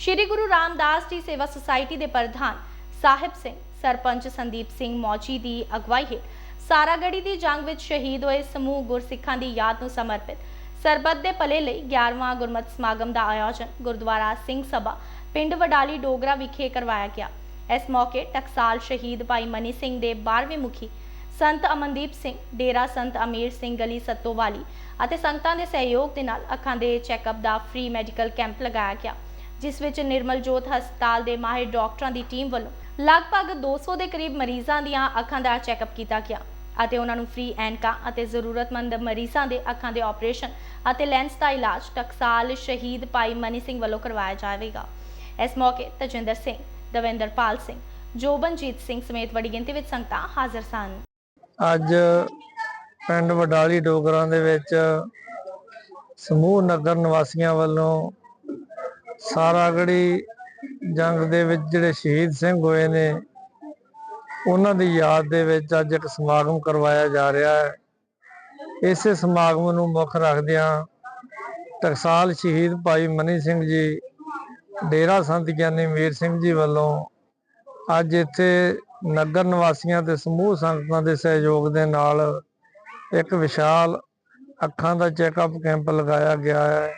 ਸ਼੍ਰੀ ਗੁਰੂ ਰਾਮਦਾਸ ਜੀ ਸੇਵਾ ਸੁਸਾਇਟੀ ਦੇ ਪ੍ਰਧਾਨ ਸਾਹਿਬ ਸਿੰਘ, ਸਰਪੰਚ ਸੰਦੀਪ ਸਿੰਘ ਮੌਜੀ ਦੀ ਅਗਵਾਈ ਹੇਠ ਸਾਰਾਗੜੀ ਦੀ ਜੰਗ ਵਿੱਚ ਸ਼ਹੀਦ ਹੋਏ ਸਮੂਹ ਗੁਰਸਿੱਖਾਂ ਦੀ ਯਾਦ ਨੂੰ ਸਮਰਪਿਤ ਸਰਬੱਤ ਦੇ ਭਲੇ ਲਈ 11ਵਾਂ ਗੁਰਮਤਿ ਸਮਾਗਮ ਦਾ ਆਯੋਜਨ ਗੁਰਦੁਆਰਾ ਸਿੰਘ ਸਭਾ, ਪਿੰਡ ਵਡਾਲੀ ਡੋਗਰਾ ਵਿਖੇ ਕਰਵਾਇਆ ਗਿਆ। ਇਸ ਮੌਕੇ ਟਕਸਾਲ ਸ਼ਹੀਦ ਭਾਈ ਮਨੀ ਸਿੰਘ ਦੇ 12ਵੇਂ ਮੁਖੀ ਸੰਤ ਅਮਨਦੀਪ ਸਿੰਘ, ਡੇਰਾ ਸੰਤ ਅਮੀਰ ਸਿੰਘ ਗਲੀ ਸੱਤੋਵਾਲੀ ਅਤੇ ਸੰਗਤਾਂ ਦੇ ਸਹਿਯੋਗ ਦੇ ਨਾਲ ਅੱਖਾਂ ਦੇ ਚੈੱਕਅਪ ਦਾ ਫ੍ਰੀ ਮੈਡੀਕਲ ਕੈਂਪ ਲਗਾਇਆ ਗਿਆ। ਜਿਸ ਵਿੱਚ ਨਿਰਮਲ ਜੋਤ ਹਸਪਤਾਲ ਦੇ ਮਾਹਿਰ ਡਾਕਟਰਾਂ ਦੀ ਟੀਮ ਵੱਲੋਂ ਲਗਭਗ 200 ਦੇ ਕਰੀਬ ਮਰੀਜ਼ਾਂ ਦੀਆਂ ਅੱਖਾਂ ਦਾ ਚੈੱਕਅਪ ਕੀਤਾ ਗਿਆ ਅਤੇ ਉਹਨਾਂ ਨੂੰ ਫ੍ਰੀ ਐਨਕਾਂ ਅਤੇ ਜ਼ਰੂਰਤਮੰਦ ਮਰੀਜ਼ਾਂ ਦੇ ਅੱਖਾਂ ਦੇ ਆਪਰੇਸ਼ਨ ਅਤੇ ਲੈਂਸ ਦਾ ਇਲਾਜ ਟਕਸਾਲ ਸ਼ਹੀਦ ਭਾਈ ਮਨੀ ਸਿੰਘ ਵੱਲੋਂ ਕਰਵਾਇਆ ਜਾਵੇਗਾ। ਇਸ ਮੌਕੇ ਤਜਿੰਦਰ ਸਿੰਘ, ਦਵਿੰਦਰਪਾਲ ਸਿੰਘ, ਜੋਬਨਜੀਤ ਸਿੰਘ ਸਮੇਤ ਵੱਡੀ ਗਿਣਤੀ ਵਿੱਚ ਸੰਗਤਾਂ ਹਾਜ਼ਰ ਸਨ। ਅੱਜ ਪਿੰਡ ਵਡਾਲੀ ਡੋਗਰਾਂ ਦੇ ਵਿੱਚ ਸਮੂਹ ਨਗਰ ਨਿਵਾਸੀਆਂ ਵੱਲੋਂ ਸਾਰਾਗੜੀ ਜੰਗ ਦੇ ਵਿੱਚ ਜਿਹੜੇ ਸ਼ਹੀਦ ਸਿੰਘ ਹੋਏ ਨੇ, ਉਹਨਾਂ ਦੀ ਯਾਦ ਦੇ ਵਿੱਚ ਅੱਜ ਇੱਕ ਸਮਾਗਮ ਕਰਵਾਇਆ ਜਾ ਰਿਹਾ ਹੈ। ਇਸੇ ਸਮਾਗਮ ਨੂੰ ਮੁੱਖ ਰੱਖਦਿਆਂ ਟਕਸਾਲ ਸ਼ਹੀਦ ਭਾਈ ਮਨੀ ਸਿੰਘ ਜੀ, ਡੇਰਾ ਸੰਤ ਗਿਆਨੀ ਮੀਰ ਸਿੰਘ ਜੀ ਵੱਲੋਂ ਅੱਜ ਇੱਥੇ ਨਗਰ ਨਿਵਾਸੀਆਂ ਤੇ ਸਮੂਹ ਸੰਗਤਾਂ ਦੇ ਸਹਿਯੋਗ ਦੇ ਨਾਲ ਇੱਕ ਵਿਸ਼ਾਲ ਅੱਖਾਂ ਦਾ ਚੈੱਕਅਪ ਕੈਂਪ ਲਗਾਇਆ ਗਿਆ ਹੈ।